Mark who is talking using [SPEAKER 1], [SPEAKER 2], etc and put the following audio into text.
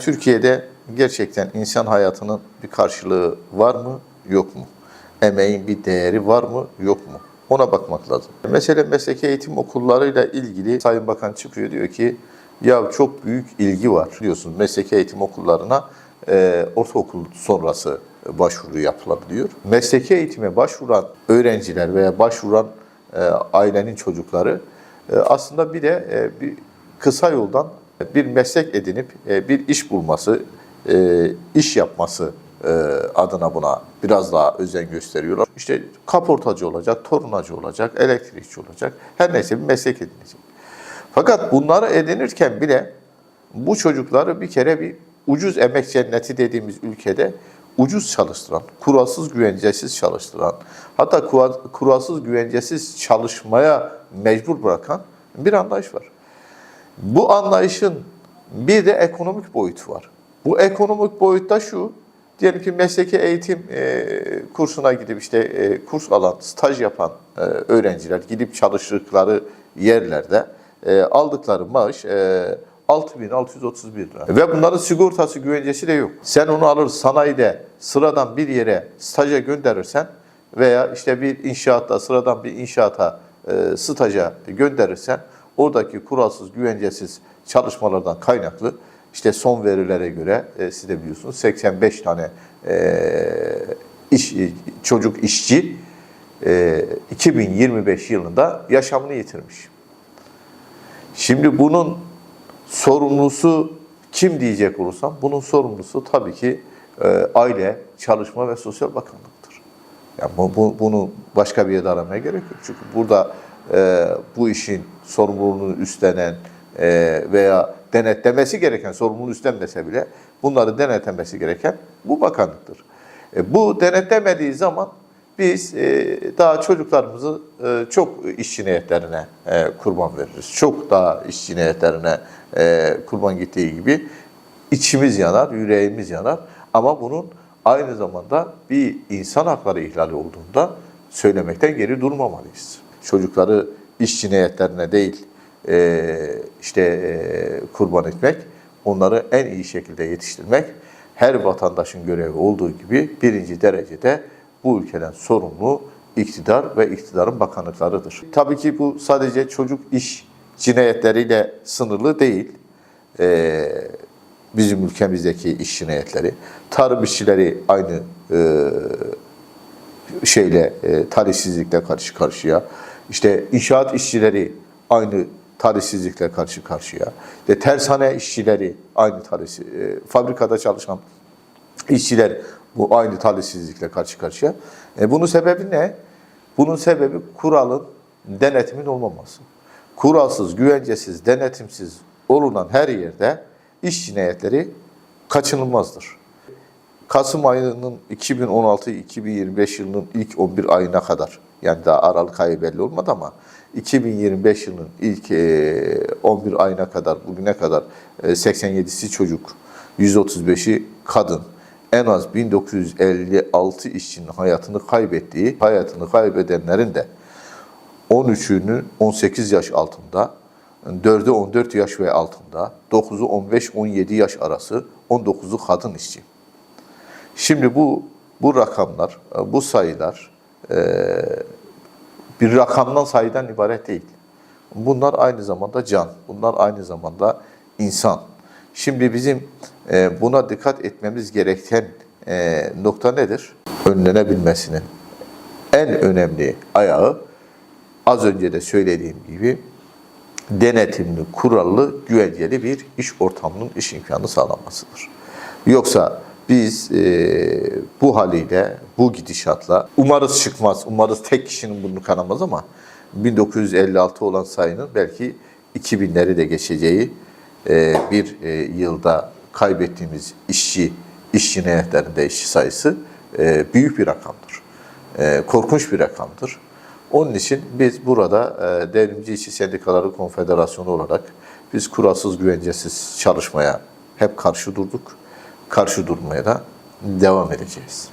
[SPEAKER 1] Türkiye'de gerçekten insan hayatının bir karşılığı var mı, yok mu? Emeğin bir değeri var mı, yok mu? Ona bakmak lazım. Mesela mesleki eğitim okullarıyla ilgili Sayın Bakan çıkıyor diyor ki ya çok büyük ilgi var diyorsunuz mesleki eğitim okullarına e, ortaokul sonrası başvuru yapılabiliyor. Mesleki eğitime başvuran öğrenciler veya başvuran e, ailenin çocukları e, aslında bir de e, bir kısa yoldan bir meslek edinip e, bir iş bulması, e, iş yapması e, adına buna biraz daha özen gösteriyorlar. İşte kaportacı olacak, tornacı olacak, elektrikçi olacak, her neyse bir meslek edinecek. Fakat bunları edinirken bile bu çocukları bir kere bir ucuz emek cenneti dediğimiz ülkede ucuz çalıştıran, kuralsız güvencesiz çalıştıran, hatta kura- kuralsız güvencesiz çalışmaya mecbur bırakan bir anlayış var. Bu anlayışın bir de ekonomik boyutu var. Bu ekonomik boyutta şu, diyelim ki mesleki eğitim e, kursuna gidip işte e, kurs alan, staj yapan e, öğrenciler gidip çalıştıkları yerlerde e, aldıkları maaş e, 6631 lira. Ve bunların sigortası güvencesi de yok. Sen onu alır sanayide sıradan bir yere staja gönderirsen veya işte bir inşaatta sıradan bir inşaata e, staja gönderirsen oradaki kuralsız güvencesiz çalışmalardan kaynaklı işte son verilere göre e, siz de biliyorsunuz 85 tane e, iş çocuk işçi e, 2025 yılında yaşamını yitirmiş. Şimdi bunun sorumlusu kim diyecek olursam bunun sorumlusu tabii ki e, Aile, Çalışma ve Sosyal Bakanlık'tır. Yani bu, bu- bunu başka bir yerde aramaya gerek yok. Çünkü burada e, bu işin sorumluluğunu üstlenen e, veya denetlemesi gereken, sorumluluğu üstlenmese bile bunları denetlemesi gereken bu bakanlıktır. E, bu denetlemediği zaman biz e, daha çocuklarımızı e, çok iş cinayetlerine e, kurban veririz. Çok daha iş cinayetlerine e, kurban gittiği gibi içimiz yanar, yüreğimiz yanar. Ama bunun aynı zamanda bir insan hakları ihlali olduğunda söylemekten geri durmamalıyız. Çocukları iş cinayetlerine değil e, işte e, kurban etmek, onları en iyi şekilde yetiştirmek her vatandaşın görevi olduğu gibi birinci derecede bu ülkeden sorumlu iktidar ve iktidarın bakanlıklarıdır. Tabii ki bu sadece çocuk iş cinayetleriyle sınırlı değil. Ee, bizim ülkemizdeki iş cinayetleri. Tarım işçileri aynı e, şeyle, e, talihsizlikle karşı karşıya. İşte inşaat işçileri aynı talihsizlikle karşı karşıya. İşte tersane işçileri aynı talihsiz, e, fabrikada çalışan işçiler bu aynı talihsizlikle karşı karşıya. E, bunun sebebi ne? Bunun sebebi kuralın, denetimin olmaması. Kuralsız, güvencesiz, denetimsiz olunan her yerde iş cinayetleri kaçınılmazdır. Kasım ayının 2016-2025 yılının ilk 11 ayına kadar yani daha Aralık ayı belli olmadı ama 2025 yılının ilk e, 11 ayına kadar bugüne kadar e, 87'si çocuk, 135'i kadın, en az 1956 işçinin hayatını kaybettiği, hayatını kaybedenlerin de 13'ünün 18 yaş altında, 4'ü 14 yaş ve altında, 9'u 15-17 yaş arası, 19'u kadın işçi. Şimdi bu bu rakamlar, bu sayılar e, bir rakamdan sayıdan ibaret değil. Bunlar aynı zamanda can, bunlar aynı zamanda insan. Şimdi bizim e, buna dikkat etmemiz gereken e, nokta nedir? Önlenebilmesinin en önemli ayağı az önce de söylediğim gibi denetimli, kurallı, güvenceli bir iş ortamının iş imkanı sağlanmasıdır. Yoksa biz e, bu haliyle, bu gidişatla umarız çıkmaz, umarız tek kişinin burnu kanamaz ama 1956 olan sayının belki 2000'leri de geçeceği e, bir e, yılda kaybettiğimiz işçi, iş cinayetlerinde işçi sayısı e, büyük bir rakamdır. E, korkunç bir rakamdır. Onun için biz burada e, Devrimci İşçi Sendikaları Konfederasyonu olarak biz kuralsız güvencesiz çalışmaya hep karşı durduk. Karşı durmaya da devam edeceğiz.